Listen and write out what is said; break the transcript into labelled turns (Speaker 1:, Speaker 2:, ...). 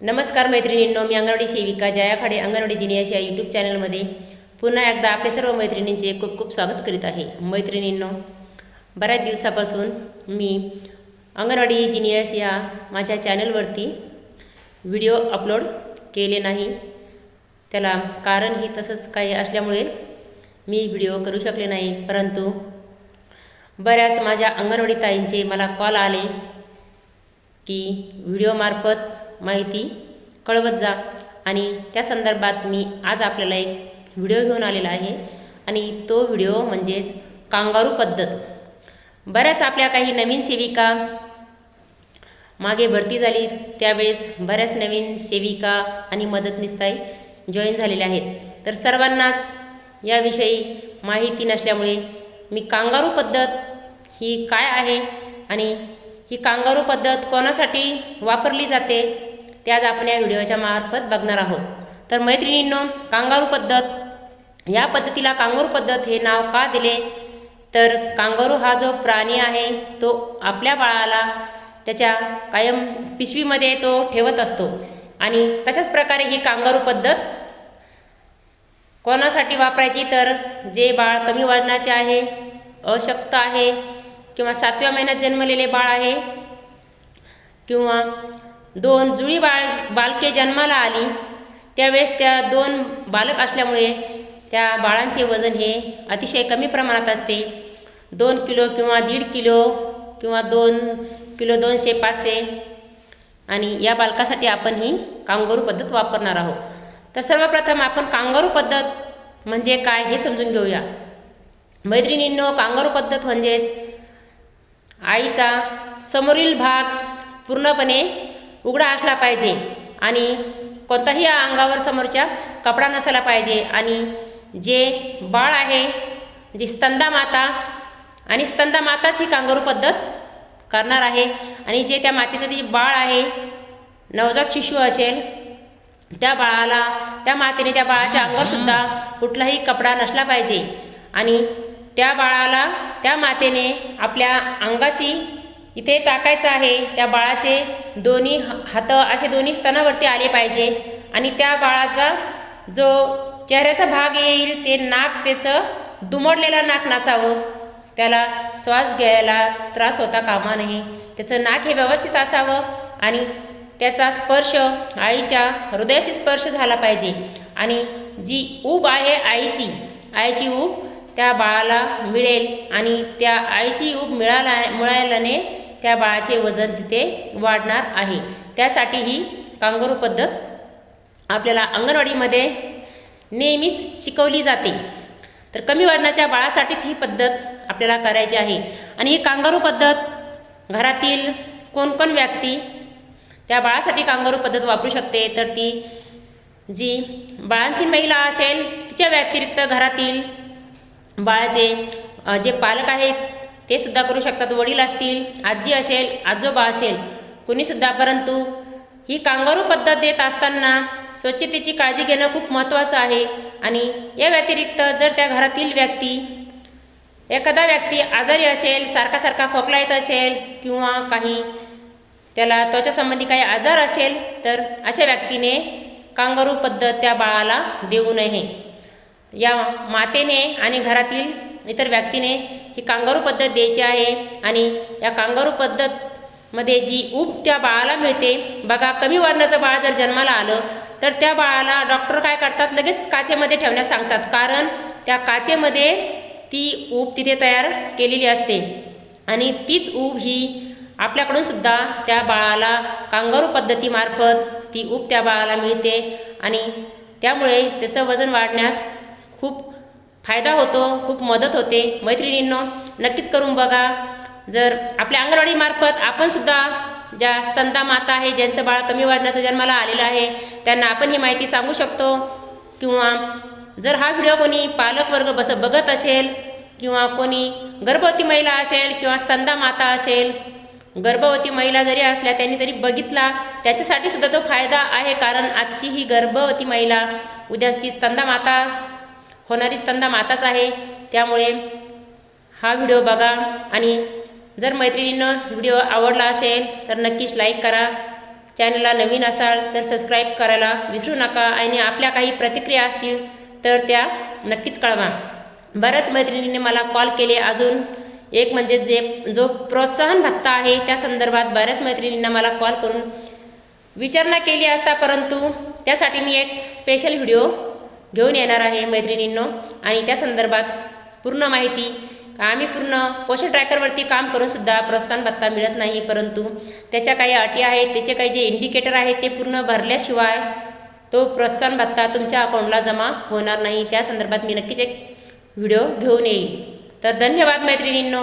Speaker 1: नमस्कार मैत्रिणींनो मी अंगणवाडी सेविका जया खाडे अंगणवाडी जिनियाशी या यूट्यूब चॅनलमध्ये पुन्हा एकदा आपले सर्व मैत्रिणींचे खूप खूप स्वागत करीत आहे. मैत्रिणींनो बऱ्याच दिवसापासून मी अंगणवाडी जिनियस या माझ्या चॅनलवरती व्हिडिओ अपलोड केले नाही. त्याला कारणही तसंच काही असल्यामुळे मी व्हिडिओ करू शकले नाही. परंतु बऱ्याच माझ्या अंगणवाडी ताईंचे मला कॉल आले की व्हिडिओमार्फत माहिती कळवत जा. आणि त्या संदर्भात मी आज आपल्याला एक व्हिडिओ घेऊन आलेला आहे. आणि तो व्हिडिओ म्हणजेच कांगारू पद्धत. बऱ्याच आपल्या काही नवीन सेविका मागे भरती झाली. त्यावेळेस बऱ्याच नवीन सेविका आणि मदतनीसताई जॉईन झालेल्या आहेत. तर सर्वांनाच याविषयी माहिती नसल्यामुळे मी कांगारू पद्धत ही काय आहे आणि ही कांगारू पद्धत कोणासाठी वापरली जाते? ते आज आपण या व्हिडिओच्या मार्फत बघणार आहोत. तर मैत्रिणींनो कांगारू पद्धत या पद्धतीला कांगारू पद्धत हे नाव का दिले? तर कांगारू हा जो प्राणी आहे तो आपल्या बाळाला त्याच्या कायम पिशवीमध्ये तो ठेवत असतो. आणि तशाच प्रकारे ही कांगारू पद्धत कोणासाठी वापरायची? तर जे बाळ कमी वजनाचे आहे अशक्त आहे किंवा सातव्या महिन्यात जन्मलेले बाळ आहे किंवा दोन जुळी बाळ बालके जन्माला आली. त्यावेळेस त्या दोन बालक असल्यामुळे त्या बाळांचे वजन हे अतिशय कमी प्रमाणात असते. दोन किलो किंवा दीड किलो किंवा दोन किलो दोनशे पाचशे. आणि या बालकासाठी आपण ही कांगारू पद्धत वापरणार आहोत. तर सर्वप्रथम आपण कांगारू पद्धत म्हणजे काय हे समजून घेऊया. मैत्रिणींनो कांगारू पद्धत म्हणजेच आईचा समोरील भाग पूर्णपणे उघडा असला पाहिजे आणि कोणताही अंगावर समोरच्या कपडा नसायला पाहिजे आणि जे बाळ आहे जी स्तंदा माता आणि स्तंदा माताची कांगारू पद्धत करणार आहे आणि जे त्या मातेचं जे बाळ आहे नवजात शिशू असेल त्या बाळाला त्या मातेने त्या बाळाच्या अंगावरसुद्धा कुठलाही कपडा नसला पाहिजे आणि त्या बाळाला त्या मातेने आपल्या अंगाशी इथे टाकायचं आहे. त्या बाळाचे दोन्ही हात असे दोन्ही स्तनावरती आले पाहिजे. आणि त्या बाळाचा जो चेहऱ्याचा भाग येईल ते नाक त्याचं दुमडलेलं नाक नसावं. त्याला श्वास घ्यायला त्रास होता कामा नाही त्याचं नाक हे व्यवस्थित असावं आणि त्याचा स्पर्श आईच्या हृदयाशी स्पर्श झाला पाहिजे. आणि जी ऊब आहे आईची आईची ऊब त्या बाळाला मिळेल आणि त्या आईची ऊब मिळाला मिळाल्याने त्या बाळाचे वजन तिथे वाढणार आहे. त्यासाठी ही कांगारू पद्धत आपल्याला अंगणवाडीमध्ये नेहमीच शिकवली जाते. तर कमी वजनाच्या बाळासाठीच ही पद्धत आपल्याला करायची आहे. आणि ही कांगारू पद्धत घरातील कोण कोण व्यक्ती त्या बाळासाठी कांगारू पद्धत वापरू शकते तर ती जी बाळांतील महिला असेल तिच्या व्यतिरिक्त घरातील बाळाचे जे पालक आहेत ते सुद्धा करू शकतात. वडील असतील आजी असेल आजोबा असेल कुणीसुद्धा परंतु ही कांगारू पद्धत देत असताना स्वच्छतेची काळजी घेणं खूप महत्त्वाचं आहे. आणि या व्यतिरिक्त जर त्या घरातील व्यक्ती एखादा व्यक्ती आजारी असेल सारखा सारखा खोकला येत असेल किंवा काही त्याला त्वचासंबंधी काही आजार असेल तर अशा व्यक्तीने कांगारू पद्धत त्या बाळाला देऊ नये. या मातेने आणि घरातील इतर व्यक्तीने ही कांगारू पद्धत द्यायची आहे आणि या कांगारू पद्धतमध्ये जी ऊब त्या बाळाला मिळते बघा कमी वर्णाचं बाळ जर जन्माला आलं तर त्या बाळाला डॉक्टर काय करतात? लगेच काचेमध्ये ठेवण्यास सांगतात. कारण त्या काचेमध्ये ती ऊब तिथे तयार केलेली असते. आणि तीच ऊब ही आपल्याकडून सुद्धा त्या बाळाला कांगारू पद्धतीमार्फत ती ऊब त्या बाळाला मिळते आणि त्यामुळे त्याचं वजन वाढण्यास खूप फायदा होतो खूप मदत होते. मैत्रिणींनो नक्कीच करून बघा. जर आपल्या अंगणवाडीमार्फत आपणसुद्धा ज्या स्तंदा माता आहे ज्यांचं बाळ कमी वाढण्याचं जन्माला आलेलं आहे त्यांना आपण ही माहिती सांगू शकतो. किंवा जर हा व्हिडिओ कोणी पालक वर्ग बस बघत असेल किंवा कोणी गर्भवती महिला असेल किंवा स्तंदा माता असेल गर्भवती महिला जरी असल्या त्यांनी तरी बघितला त्याच्यासाठी सुद्धा तो फायदा आहे. कारण आजची ही गर्भवती महिला उद्याची स्तंदा माता होणारी स्तंदा माताच आहे. त्यामुळे हा व्हिडिओ बघा आणि जर मैत्रिणीनं व्हिडिओ आवडला असेल तर नक्कीच लाईक करा. चॅनलला नवीन असाल तर सबस्क्राईब करायला विसरू नका आणि आपल्या काही प्रतिक्रिया असतील तर त्या नक्कीच कळवा. बऱ्याच मैत्रिणींनी मला कॉल केले अजून. एक म्हणजे जे जो प्रोत्साहन भत्ता आहे त्या संदर्भात बऱ्याच मैत्रिणींना मला कॉल करून विचारणा केली असता परंतु त्यासाठी मी एक स्पेशल व्हिडिओ घेऊन येणार आहे मैत्रिणींनो. आणि त्या संदर्भात पूर्ण माहिती आम्ही पूर्ण पोषण ट्रॅकरवरती काम करूनसुद्धा प्रोत्साहन भत्ता मिळत नाही परंतु त्याच्या काही अटी आहेत त्याचे काही जे इंडिकेटर आहेत ते पूर्ण भरल्याशिवाय तो प्रोत्साहन भत्ता तुमच्या अकाउंटला जमा होणार नाही. त्या संदर्भात मी नक्कीच एक व्हिडिओ घेऊन येईल तर धन्यवाद मैत्रिणींनो.